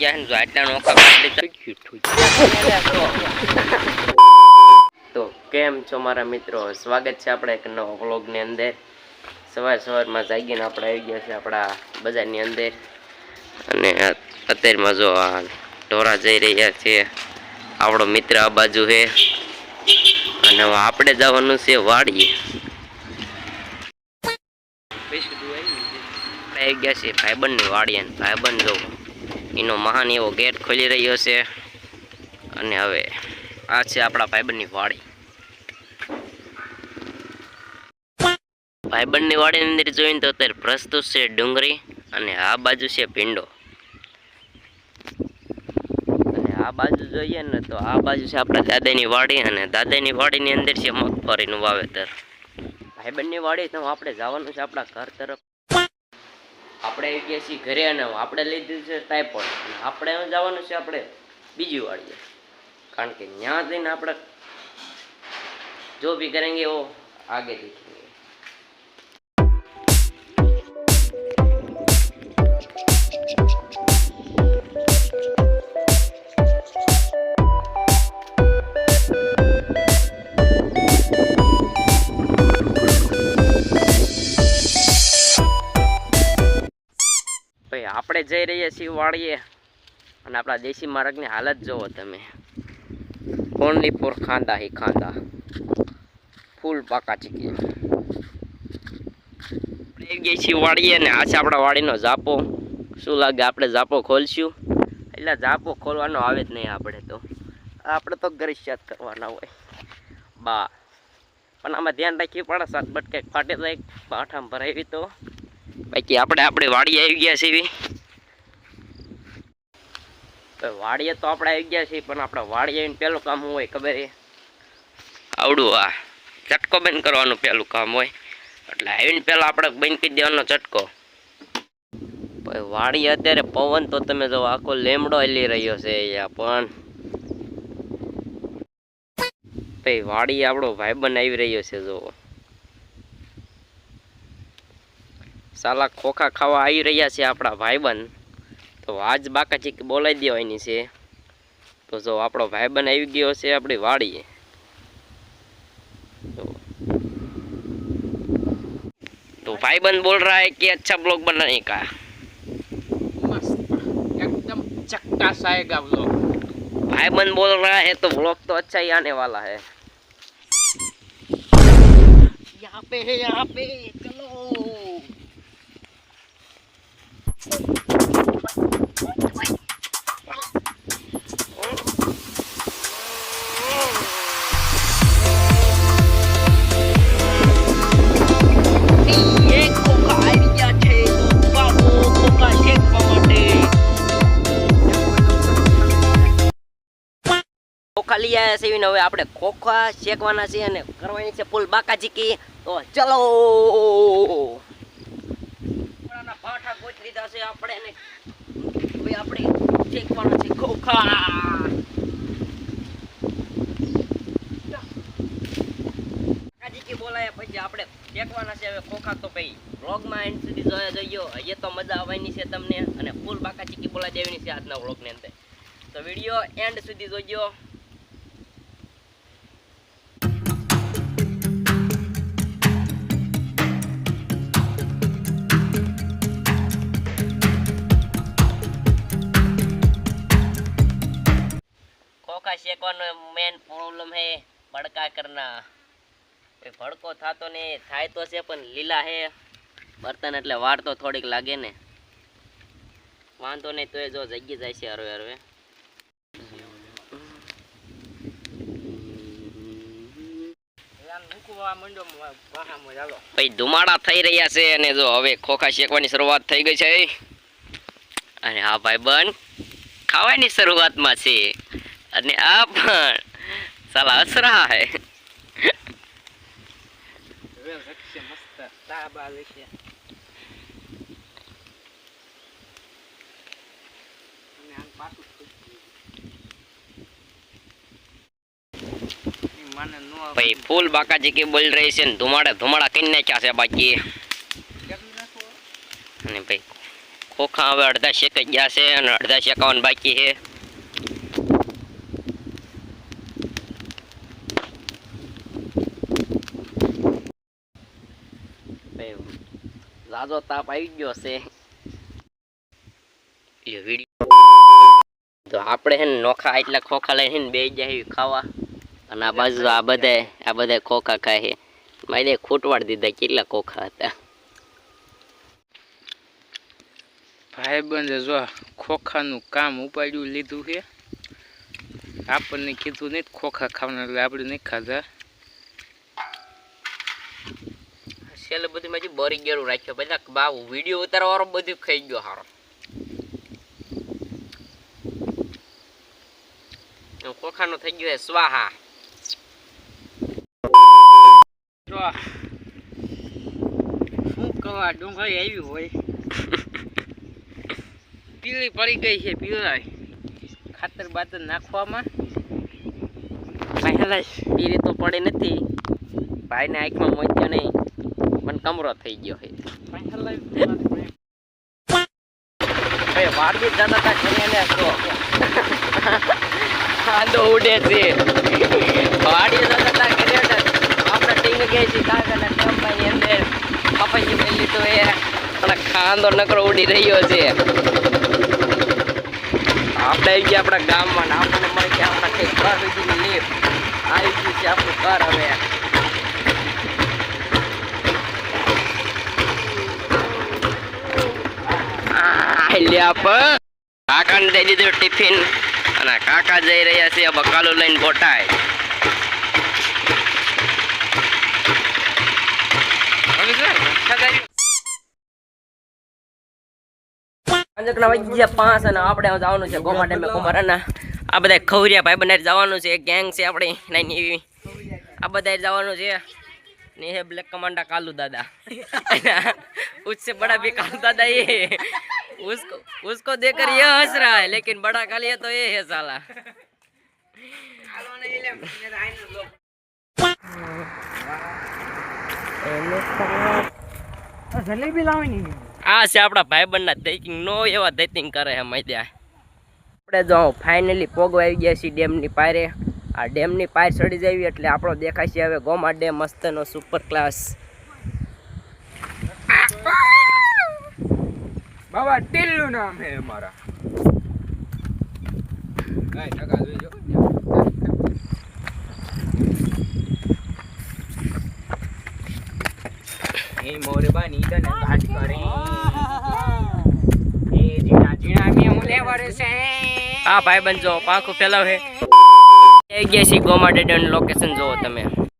જાય ને જો આટલા ઓખા કાઢી તો કેમ છો મારા મિત્રો? સ્વાગત છે આપણે એક નવા વ્લોગની અંદર. સવાર સવારમાં જાગીને આપણે આવી ગયા છે આપણા બજારની અંદર. અને અત્યારમાં જો આ ઢોરા જઈ રહ્યા છે. આપણો મિત્ર આ બાજુ છે. અને આપણે જવાનું છે વાડીએ આપણે આવી ગયા છે, ભાઈબંધની વાડી અને ભાઈબંધ જો, એનો મહાન એવો ગેટ ખોલી રહ્યો છે. અને હવે આ છે આપણા ભાઈબંધની વાડી. ભાઈબંધની વાડીની અંદર જોઈને તો અત્યારે પ્રસ્તુત છે ડુંગળી અને આ બાજુ છે ભીંડો. અને આ બાજુ જોઈએ ને તો આ બાજુ છે આપણા દાદાની વાડી અને દાદાની વાડીની અંદર છે મગફળીનું વાવેતર. ભાઈબંધની વાડી તો આપણે જવાનું છે આપણા ઘર તરફ. આપણે આવી ગયા ઘરે અને આપણે લીધું છે ટાઈપોડ આપણે જવાનું છે, આપણે બીજી વાળીએ કારણ કે ત્યાં જઈને આપણે, જો બી કરેંગે એવો આગે દેખેંગે જઈ રહ્યા છીએ વાળીએ અને આપણા દેશી માર્ગની હાલત જુઓ તમે. ઓનલી ખાંદા હી ખાંદા ફૂલ પાકા ચીકી. આવી ગયા છીએ વાળીએ ને આ છે આપણા વાડીનો ઝાપો. શું લાગે આપણે ઝાપો ખોલશું? એટલે ઝાપો ખોલવાનો આવે જ નહીં આપણે તો. આપણે તો ગરિશ્યાત કરવાના હોય. બા. પણ આમાં ધ્યાન રાખવી પડે સાત બટકે ફાટે જાય પાઠામાં ભરાવી તો. બાકી આપણે આપણે વાડી આવી ગયા છીએ. વાડીએ તો આપણે આવી ગયા છીએ, પણ આપણે વાડીએ પહેલું કામ હોય, ખબર એ આવડું આ ચટકો બંધ કરવાનું પહેલું કામ હોય. એટલે આવીને પહેલાં આપણે બંધ કરી દેવાનો ચટકો. પછી વાડી અત્યારે પવન તો તમે જો આખો લેમડો હલી રહ્યો છે અહીંયા, પણ. પછી વાડી આપણો ભાઈબંધ આવી રહ્યો છે જો સાલા ખોખા ખાવા આવી રહ્યા છે આપણા ભાઈબંધ. તો આજ બાકાજી બોલાવી દેવાની છે તો જો આપણો ભાઈબંધ આવી ગયો છે આપણી વાડીએ तो तो भाईबंद बोल रहा है कि अच्छा ब्लॉग बनाने का मस्त एकदम चक्का आएगा ब्लॉग भाईबंद बोल रहा है तो ब्लॉग तो अच्छा ही आने वाला है यहाँ पे है यहाँ पे આવ્યા છે. હવે આપણે ખોખા શેકવાના છે અને કરવાની છે ફૂલ બાકાજી કી તો ચલો. આપણાના ભાઠા લીધા છે આપણે ને આપણે શેકવાના છે ખોખા. બોલાયા પછી આપણે શેકવાના છે હવે ખોખા. તો ભાઈ વ્લોગમાં એન્ડ સુધી જોયા જોઈયો તો મજા આવવાની છે તમને. અને ફૂલ બાકા ચીકી બોલા દેવાની છે આજના વ્લોગની અંદર. તો વીડિયો એન્ડ સુધી જોજો. ખોખા શેકવાનો મેન પ્રોબ્લેમ હે? ભડકા કરના. ભડકો થતો ને થાય તો છે, પણ લીલા હે. બર્તન એટલે વાર થોડીક લાગે ને. વાંધો નહીં તો એ જો જગી જાય છે હરવે હરવે. ધુમાડા થઈ રહ્યા છે અને જો હવે ખોખા શેકવાની શરૂઆત થઈ ગઈ છે. અને હા ભાઈ બન, ખાવાની શરૂઆતમાં છે. અને આ પણ સાલા અસરા હે ભાઈ ફૂલ બાકાજી કે બોલ રહી છે ને ધુમાડા ધુમાડા કઈ નાખ્યા છે બાકી અને ભાઈ ખોખા હવે અડધા શેકાઈ ગયા છે અને અડધા શેકાવાનું બાકી છે ભાઈ, ઝાઝો તાપ આવી ગયો છે. એ વીડિયો તો આપણે હે નોખા એટલા ખોખા લઈને બે જાય ખાવા. અને આ બાજુ આ બધા આ બધા ખોખા ખાય છે મારે ખૂટવાડ દીધા કેટલા ખોખા હતા. ભાઈ બંધ જો ખોખાનું કામ ઉપાડ્યું લીધું છે આપણને કીધું નહીં ખોખા ખાવાના એટલે આપણે નહીં ખાધા. છેલ્લે બધું મેં હજી બોરી રાખ્યો. બધા બાવ, વીડિયો ઉતારવાળો બધું ખાઈ ગયો સારો કોખાનો થઈ ગયું સ્વાહા. શું કવા ડુંગળી આવી હોય. પીળી પડી ગઈ છે પીળાઈ. ખાતર બાતર નાખવામાં. પહેલા પીળી તો પડી નથી. ભાઈને આંખમાં મોચ્યો નહીં. કમરો થઈ ગયો છે. ભાઈ વાડી જતા હતા ઘરે તો. કાંદો ઉડે છે. વાડી આપણે ટીંગ ગઈ છે કાકાના ટેમ્પાની અંદર કપાસી મેં લીધો એ અને ખાંદો નકરો ઉડી રહ્યો છે. આપણે આવી ગયા આપણા ગામમાં માં આપણને મળી ગયા આપણા કઈ ઘર લીફ આવી ગયું છે આપણું ઘર હવે આ જવાનું છે ગોમા આ બધા ખવરિયા ભાઈ બનાવી જવાનું છે ગેંગ છે આપણી નાની એવી. આ બધા જવાનું છે. ને હે બ્લેક કમાન્ડા કાલુ दादा उससे बड़ा भी कालू दादा ये है। उसको उसको देखकर ये हंस रहा है लेकिन बड़ा कालिया तो ये है साला જલેબી લાવવાની આ છે આપણા ભાઈબંધના ડેટિંગ નો એવા ડેટિંગ કરે છે મજા આપણે જો ફાઇનલી પોગવા આવી ગયા છીએ ડેમની પારે આ ડેમની પાર ચડી જાય એટલે આપણો દેખાય છે હવે ગોમા ડેમ મસ્તનો સુપર ક્લાસ બાબા ટીલનું નામ હે અમારા. એ મોરે બાની તને ઘાટ કરે. એ જીણા જીણા મે હું લેવરે છે આ ભાઈ જો પાંખું ફેલાવે. આવી ગયા છીએ ગોમા લોકેશન જુઓ તમે.